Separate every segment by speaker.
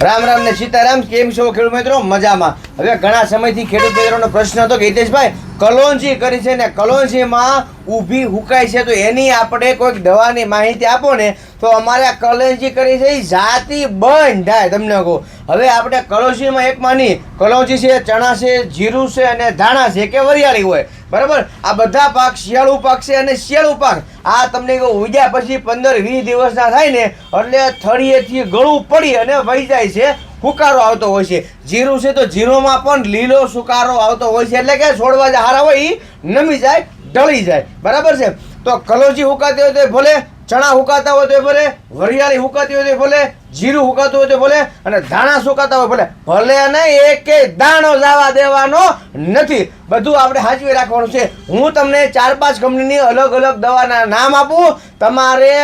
Speaker 1: રામ રામ ને સીતારામ, કેમ છો ખેડૂત મિત્રો? મજામાં. હવે ઘણા સમયથી ખેડૂત મિત્રોનો પ્રશ્ન હતો કે હિતેશભાઈ કલોંજી કરી છે ને કલોંજીમાં ઊભી હુકાય છે, તો એની આપણે કોઈક દવાની માહિતી આપો ને, તો અમારે આ કલોંજી કરી છે જાતિ બંધ થાય તમને કહું. હવે આપણે કળોશીમાં એક માની કલોજી છે, ચણા છે, જીરું છે અને ધાણા છે, કે વરિયાળી હોય. બરાબર? આ બધા પાક શિયાળુ પાક છે અને શિયાળુ પાક. આ તમને કહું, ઉગ્યા પછી પંદર વીસ દિવસના થાય ને, એટલે થળીએથી ગળું પડી અને વહી જાય છે, હુકારો આવતો હોય છે. જીરું છે તો જીરોમાં પણ લીલો સુકારો આવતો હોય છે, એટલે કે છોડવા હારા હોય એ નમી જાય, ઢળી જાય. બરાબર છે? તો કલોજી હુકાતી હોય તો ભલે ચણા હુકાતા હોય તો ભલે, વરિયાળી હુકાતી હોય તો ભલે, જીરું હુકાતું હોય તો ભલે, અને ધાણા સુકાતા હોય ભલે. ભલે ને એકે દાણો જવા દેવાનો નથી. બધું આપણે સાચવી રાખવાનું છે. હું તમને ચાર પાંચ કંપનીની અલગ અલગ દવાના નામ આપું. તમારે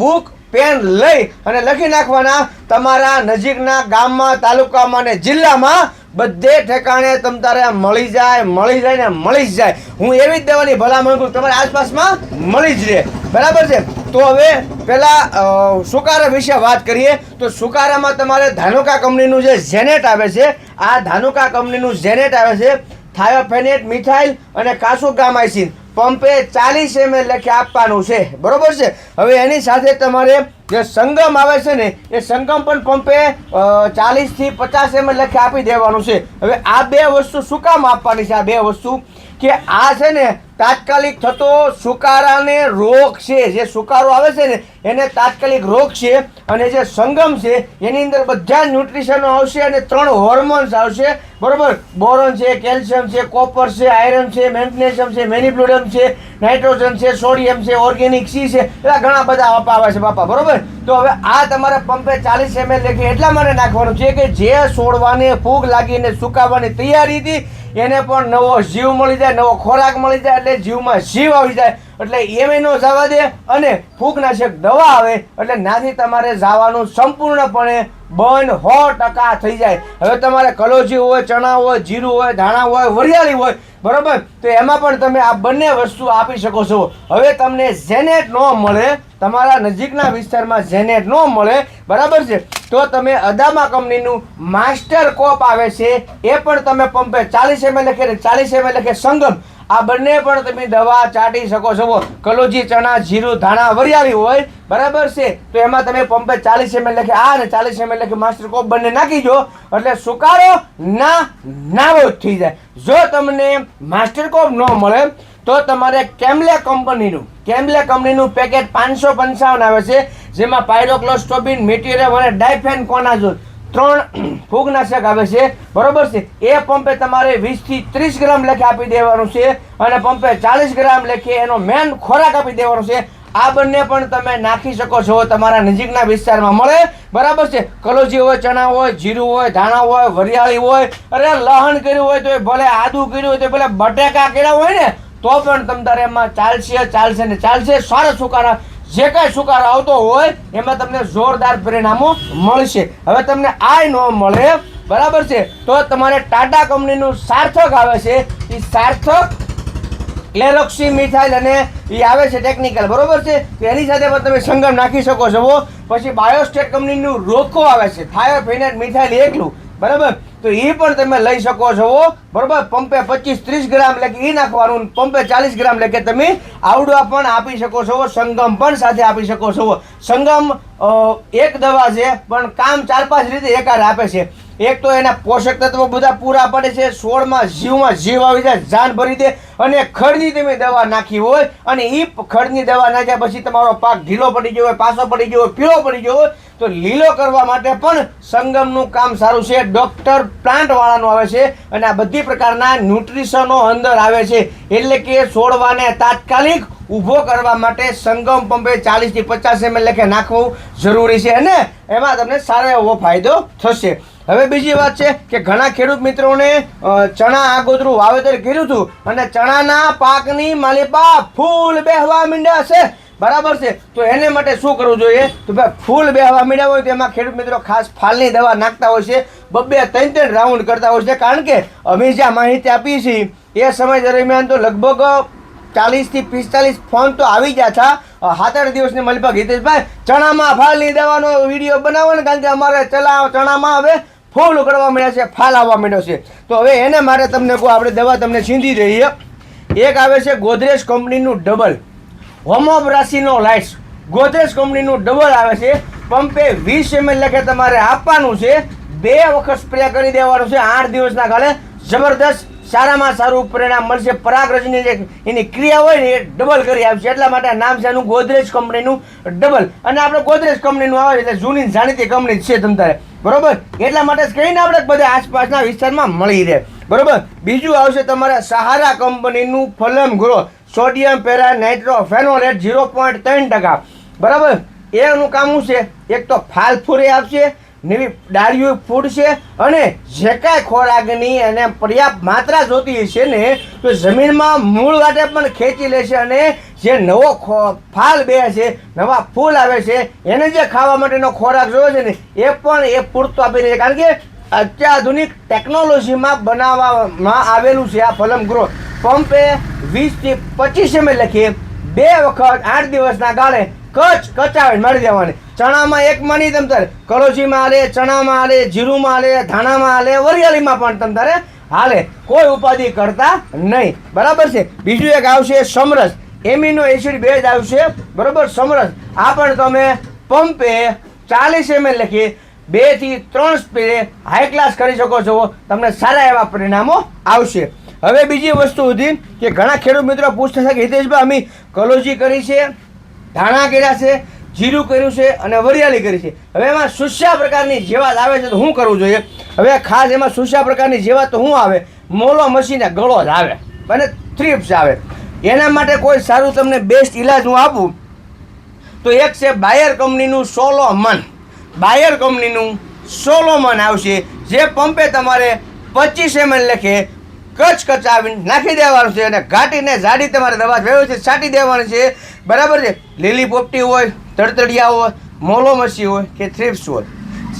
Speaker 1: બુક, પેન લઈ અને લખી નાખવાના તમારા નજીકના ગામમાં, તાલુકામાં અને જિલ્લામાં બધે ઠેકાણે તમ તારે મળી જાય મળી જાય ને મળી જ જાય. હું એવી જ દવાની ભલામણ કરું. તમારી આસપાસમાં મળી જ રહે. બરાબર છે? તો હવે પેલા સુકારા વિશે વાત કરીએ. તો સુકારામાં તમારે ધાનુકા કંપનીનું જે ઝેનેટ આવે છે, આ ધાનુકા કંપનીનું ઝેનેટ આવે છે, થાયોફેનેટ, મિથાઇલ અને કાસુગામાઇસિન. પંપે ચાલીસ એમએલ લખી આપવાનું છે. બરોબર છે? હવે એની સાથે તમારે જે સંગમ આવે છે ને, એ સંગમ પણ પંપે ચાલીસથી પચાસ એમએલ લખી આપી દેવાનું છે. હવે આ બે વસ્તુ શું કામ આપવાની છે? આ બે વસ્તુ કે આ છે ને તાત્કાલિક થતો સુકારાને રોગ છે, જે સુકારો આવે છે ને, એને તાત્કાલિક રોગ છે અને જે સંગમ છે, એની અંદર બધા ન્યુટ્રિશનો આવશે અને ત્રણ હોર્મોન્સ આવશે. બરોબર? બોરોન છે કેલ્શિયમ છે કોપર છે આયરન છે મેગ્નેશિયમ છે મેનિપ્લોડિયમ છે નાઇટ્રોજન છે સોડિયમ છે ઓર્ગેનિક સી છે, એવા ઘણા બધા અપાવે છે બાપા. બરોબર? તો હવે આ તમારે પંપે ચાલીસ એમએલ લેખે એટલા માટે નાખવાનું છે કે જે છોડવાને, ફૂગ લાગીને સુકાવવાની તૈયારી હતી એને પણ નવો જીવ મળી જાય, નવો ખોરાક મળી જાય એટલે જીવમાં જીવ આવી જાય. એટલે એમ નો જવા દે અને ફૂગનાશક દવા આવે એટલે નાથી તમારે જવાનું સંપૂર્ણપણે બંધ સો ટકા થઈ જાય. હવે તમારે કલોજી હોય, ચણા હોય, જીરું હોય, ધાણા હોય, વરિયાળી હોય, બરોબર? તો એમાં પણ તમે આ બંને વસ્તુ આપી શકો છો. હવે તમને ઝેનેટ ન મળે, તમારા નજીકના વિસ્તારમાં ઝેનેટ ન મળે, બરાબર છે? તો તમે અદામા કંપનીનું માસ્ટર કોપ આવે છે, એ પણ તમે પંપે ચાલીસ એમએલ લખે ચાલીસ એમએલ લખે સંગમ આ બંને પણ તમે દવા ચાટી શકો છો. કલોજી ચણા, જીરું, ધાણા વરિયાળી હોય, બરાબર છે? તો એમાં તમે પંપે ચાલીસ એમએલ લખે, આ અને ચાલીસ એમએલ લખે માસ્ટર કોપ બંને નાખી દો, એટલે સુકારો ના, નાવો જ થઈ જાય. જો તમને માસ્ટર કોપ ન મળે, તો તમારે કેમ્લે કંપનીનું કેમ્લે કંપનીનું પેકેટ પાંચસો પંચાવન આવે છે, જેમાં પાયરોક્લોસ્ટોબિન મેટીરિયલ અને ડાયફેન કોનાઝોલ. ત્રણ ફૂગનાશક આવે છે. બરોબર છે? એ પંપે તમારે વીસથી ત્રીસ ગ્રામ લેખે આપી દેવાનું છે અને પંપે ચાલીસ ગ્રામ લેખે એનો મેન ખોરાક આપી દેવાનો છે. આ બંને પણ તમે નાખી શકો છો, તમારા નજીકના વિસ્તારમાં મળે. બરાબર છે? કલોજી હોય, ચણા હોય, જીરું હોય, ધાણા હોય, વરિયાળી હોય, અરે લહણ કર્યું હોય તો એ ભલે આદુ કર્યું હોય તો ભલે બટેકા કર્યા હોય ને, તો પણ તમ તારે એમાં ચાલશે ચાલશે ને ચાલશે, સારા સુકારા જે કાંઈ સુકારો આવતો હોય, એમાં તમને જોરદાર પરિણામો મળશે. હવે તમને આય ન મળે, બરાબર છે? તો તમારે ટાટા કંપનીનું સાર્થક આવે છે. એ સાર્થક ક્લેરોક્સી મિથાઇલ અને એ આવે છે ટેકનિકલ, બરોબર છે? તો એની સાથે પણ તમે સંગમ નાખી શકો છો પછી બાયોસ્ટેટ કંપનીનું રોકો આવે છે. થાયોફેનેટ મિથાઇલ એકલું, બરાબર? તો એ પણ તમે લઈ શકો છો બરોબર? પંપે પચીસ ત્રીસ ગ્રામ લેખે એ નાખવાનું પંપે ચાલીસ ગ્રામ લેખે તમે આવડવા પણ આપી શકો છો સંગમ પણ સાથે આપી શકો છો સંગમ એક દવા છે, પણ કામ ચાર પાંચ રીતે એકાદ આપે છે. એક તો એના પોષક તત્વો બધા પૂરા પડે છે, છોડમાં જીવમાં જીવ આવી જાય, જાન ભરી દે, અને ખડની તમે દવા નાખી હોય, અને એ ખડની દવા નાખ્યા પછી તમારો પાક ઢીલો પડી ગયો હોય, પાછો પડી ગયો હોય, પીળો પડી ગયો હોય તો લીલો કરવા માટે પણ સંગમનું કામ સારું છે. ડોક્ટર પ્લાન્ટવાળાનું આવે છે અને આ બધી પ્રકારના ન્યુટ્રિશનો અંદર આવે છે. એટલે કે છોડવાને તાત્કાલિક ઊભો કરવા માટે સંગમ પંપે ચાલીસથી પચાસ એમએલ લેખે નાખવું જરૂરી છે અને એમાં તમને સારો એવો ફાયદો થશે. હવે બીજી વાત છે કે ઘણા ખેડૂત મિત્રોને ચણા આગોતરું વાવેતર કર્યું હતું અને ચણાના પાકની માલિપા ફૂલ બેહવા માંડ્યા છે. બરાબર છે? તો એને માટે શું કરવું જોઈએ? તો ભાઈ, ફૂલ બેહવા મળ્યા હોય તો એમાં ખેડૂત મિત્રો ખાસ ફાલની દવા નાખતા હોય છે. બબ્બે ત્રણ ત્રણ રાઉન્ડ કરતા હોય છે. કારણ કે અમે જ્યાં માહિતી આપીએ છીએ, એ સમય દરમિયાન તો લગભગ ચાલીસથી પિસ્તાલીસ ફોન તો આવી ગયા હતા. સાત આઠ દિવસની મલપા હિતેશભાઈ, ચણામાં ફાલની દવાનો વીડિયો બનાવો ને, કારણ કે અમારે ચલા ચણામાં હવે ફૂલ ઉકળવા મળ્યા છે, ફાલ આવવા માંડ્યો છે. તો હવે એને મારે તમને કહું, આપણે દવા તમને છીંધી દઈએ. એક આવે છે ગોદરેજ કંપનીનું ડબલ હોમોપ રાશિનો લાઇટ્સ ગોદરેજ કંપનીનું ડબલ આવે છે. પંપે વીસ એમએલ લખે તમારે આપવાનું છે. બે વખત સ્પ્રે કરી દેવાનું છે આઠ દિવસના કાલે. જબરદસ્ત, સારામાં સારું પરિણામ મળશે. પરાગરજની જે એની ક્રિયા હોય ને એ ડબલ કરી આપશે. એટલા માટે નામ છે એનું ગોદરેજ કંપનીનું ડબલ અને આપણે ગોદરેજ કંપનીનું આવે એટલે જૂની જાણીતી કંપની છે તમારે બરોબર? એટલા માટે કહીને આપણે બધા આસપાસના વિસ્તારમાં મળી રહે. બરોબર? બીજું આવશે તમારા સહારા કંપનીનું ફલમ grow sodium para nitro phenolate zero point ત્રણ ટકા. બરાબર? એનું કામ શું છે? એક તો ફાલ ફૂરે આપશે, નવી ડાળીઓ ફૂટશે અને જે કાંઈ ખોરાકની અને પર્યાપ્ત માત્રા જોતી છે ને, તો જમીનમાં મૂળ વાટે પણ ખેંચી લેશે અને જે નવો ફાલ બે છે, નવા ફૂલ આવે છે, એને જે ખાવા માટેનો ખોરાક જોયો છે ને, એ પણ એ પૂરતો આપી છે. કારણ કે અત્યાધુનિક ટેકનોલોજીમાં બનાવવામાં આવેલું છે આ ફલમ ગ્રો પંપે વીસથી પચીસ એમએલ લખીએ બે વખત આઠ દિવસના ગાળે કચ કચાવે મળી દેવાની. ચણામાં એક મણી તમ તારે કલોજીમાં હાલે, ચણામાં હાલે, જીરુંમાં હાલે, ધાણામાં હાલે, વરિયાળીમાં પણ તમ તારે હાલે. કોઈ ઉપાધિ કરતા નહીં. બરાબર છે? બીજું એક આવશે સમરસ. એમિનો એસિડ બે જ આવશે. બરાબર? સમરસ. આ પણ તમે પંપે ચાલીસ એમએલ લખી બેથી ત્રણ સ્પીડે હાઈ ક્લાસ કરી શકો છો. તમને સારા એવા પરિણામો આવશે. હવે બીજી વસ્તુ હતી કે ઘણા ખેડૂત મિત્રો પૂછતા હતા કે હિતેશભાઈ, અમે કલોજી કરી છે, ધાણા કર્યા છે, જીરું કર્યું છે અને વરિયાળી કરી છે. હવે એમાં સુસ્યા પ્રકારની જેવાત આવે છે તો શું કરવું જોઈએ? હવે ખાસ એમાં સુસ્યા પ્રકારની જેવાત તો શું આવે? મોલો મસીને ગળો જ આવે અને થ્રીપ્સ આવે. એના માટે કોઈ સારું તમને બેસ્ટ ઇલાજ હું આપું તો એક છે બાયર કંપનીનું સોલોમન. બાયર કંપનીનું સોલોમન આવશે. જે પંપે તમારે પચીસ એમએલ લખે કચ કચાવીને નાખી દેવાનું છે અને ઘાટીને જાડી તમારે દવા વ્યવસ્થિત છાંટી દેવાની છે. બરાબર છે? લીલી પોપટી હોય, તડતડિયા હોય મોલોમસી હોય કે થ્રિપ્સ હોય.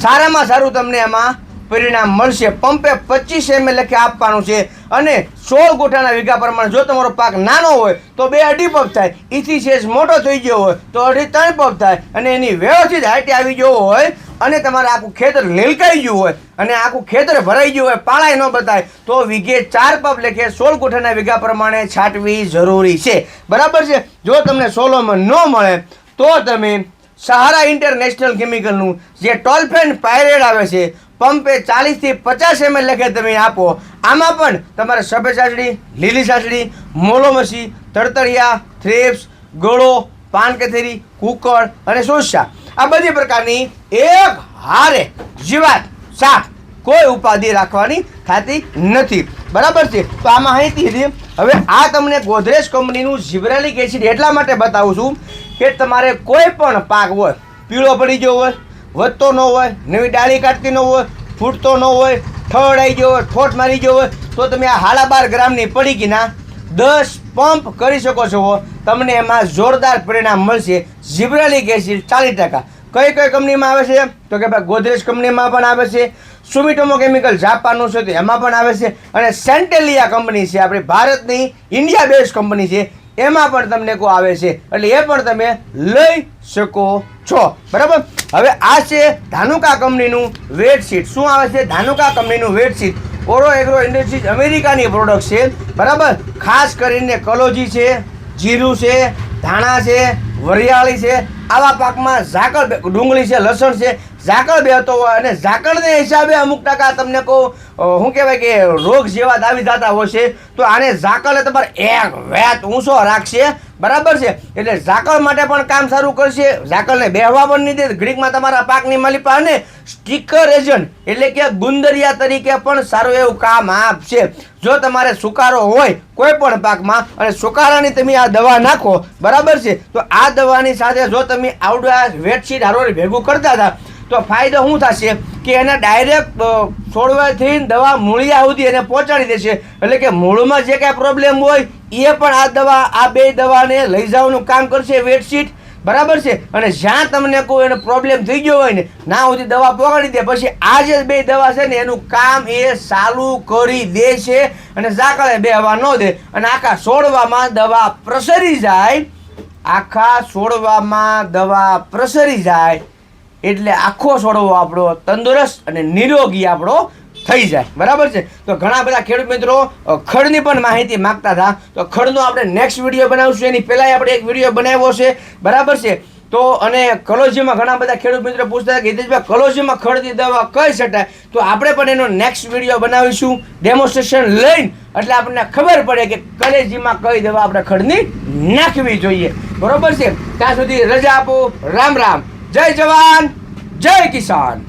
Speaker 1: સારામાં સારું તમને એમાં પરિણામ મળશે. પંપે પચીસ એમ લખે આપવાનું છે અને સોળ ગોઠાના વીઘા પ્રમાણે જો તમારો પાક નાનો હોય તો બે અઢી પગ થાય. એથી સેજ મોટો થઈ ગયો હોય તો અઢી ત્રણ પગ થાય. અને એની વ્યવસ્થિત હાઈટ આવી ગયો હોય અને તમારે આખું ખેતર લેલકાઈ ગયું હોય અને આખું ખેતર ભરાઈ ગયું હોય, પાળાય ન બતાય, તો વીઘે ચાર પગ લેખે સોળ ગોઠાના વીઘા પ્રમાણે છાંટવી જરૂરી છે. બરાબર છે? જો તમને સોલોમાં ન મળે તો તમે સહારા ઇન્ટરનેશનલ કેમિકલનું જે ટોલ્ફેન પાયરેડ આવે છે પંપે ચાલીસથી પચાસ એમએલ લખે તમે આપો. આમાં પણ તમારે સફેદ સાસડી લીલી સાસડી મોલોમસી તડતડિયા થ્રેપ્સ, ગળો, પાન કથેરી, કુકર અને સોસા આ બધી પ્રકારની એક હારે જીવાત સાપ કોઈ ઉપાધિ રાખવાની થતી નથી. બરાબર છે? તો આ માહિતી હતી. હવે આ તમને ગોદરેજ કંપનીનું જીબ્રાલિક એસિડ એટલા માટે બતાવું છું કે તમારે કોઈ પણ પાક હોય, પીળો પડી ગયો હોય વધતો ન હોય, નવી ડાળી કાઢતી ન હોય, ફૂટતો ન હોય, ઠળ આવી ગયો હોય, ઠોઠ મારી ગયો હોય, તો તમે આ હાડા બાર ગ્રામની પડીકીના દસ પંપ કરી શકો છો. તમને એમાં જોરદાર પરિણામ મળશે. જીબ્રાલિક એસિડ ચાલીસ ટકા. કઈ કઈ કંપનીમાં આવે છે? તો કે ભાઈ ગોદરેજ કંપનીમાં પણ આવે છે. સુમિટોમો કેમિકલ જાપાનનું છે તો એમાં પણ આવે છે. અને સેન્ટેલિયા કંપની છે. આપણી ભારતની ઇન્ડિયા બેઝ કંપની છે. એમાં પણ તમને કો આવે છે. એટલે એ પણ તમે લઈ શકો છો. બરાબર? હવે આ છે ધાનુકા કંપનીનું વેડશીટ. શું આવે છે? ધાનુકા કંપનીનું વેડશીટ. ઓરો એગ્રો ઇન્ડસ્ટ્રીઝ અમેરિકાની પ્રોડક્ટ છે. બરાબર? ખાસ કરીને કલોજી છે, જીરું છે, ધાણા છે, વરિયાળી છે. આવા પાકમાં ઝાકળ ડુંગળી છે, લસણ છે. ઝાકળ બેહતો હોય અને ઝાકળને હિસાબે અમુક ટકા તમને કહું શું કહેવાય કે રોગ જેવા દાવી જતા હોય છે. તો આને ઝાકળે તમારે એક વેત ઊંચો રાખશે. બરાબર છે? એટલે ઝાકળ માટે પણ કામ સારું કરશે. ઝાકળને બેહવા પણ નહીં દે. ગ્રીકમાં તમારા પાકની માલિપા અને સ્ટીકર એજન્ટ એટલે કે ગુંદરિયા તરીકે પણ સારું એવું કામ આપશે. જો તમારે સુકારો હોય કોઈ પણ પાકમાં અને સુકારાની તમે આ દવા નાખો, બરાબર છે? તો આ દવાની સાથે જો તમે આવડા વેટશીટ હારોરી ભેગું કરતા હતા તો ફાયદો શું થશે? કે એને ડાયરેક્ટ છોડવાથી દવા મૂળિયા સુધી એને પહોંચાડી દેશે. એટલે કે મૂળમાં જે કાંઈ પ્રોબ્લેમ હોય, એ પણ આ દવા, આ બે દવાને લઈ જવાનું કામ કરશે વેટશીટ બરાબર છે? અને જ્યાં તમને કોઈ એનો પ્રોબ્લેમ થઈ ગયો હોય ને ના સુધી દવા પકડી દે. પછી આ જે બે દવા છે ને, એનું કામ એ ચાલુ કરી દે છે અને ઝાકળે બે હવા ન દે. અને આખા છોડવામાં દવા પ્રસરી જાય. આખા છોડવામાં દવા પ્રસરી જાય. એટલે આખો છોડવો આપણો તંદુરસ્ત અને નિરોગી આપણો થઈ જાય. બરાબર છે? તો ઘણા બધા ખેડૂત મિત્રો ખડની પણ માહિતી માંગતા હતા. તો ખડનો આપણે નેક્સ્ટ વીડિયો બનાવશું. એની પહેલાં આપણે એક વીડિયો બનાવ્યો છે. બરાબર છે? તો અને કલોજીમાં ઘણા બધા ખેડૂત મિત્રો પૂછતા કે હિતેશભાઈ, કલોજીમાં ખડની દવા કઈ શકાય તો આપણે પણ એનો નેક્સ્ટ વીડિયો બનાવીશું. ડેમોન્સ્ટ્રેશન લઈને. એટલે આપણને ખબર પડે કે કલેજીમાં કઈ દવા આપણે ખડની નાખવી જોઈએ. બરોબર છે? ત્યાં સુધી રજા આપો. રામ રામ. જય જવાન જય કિસાન.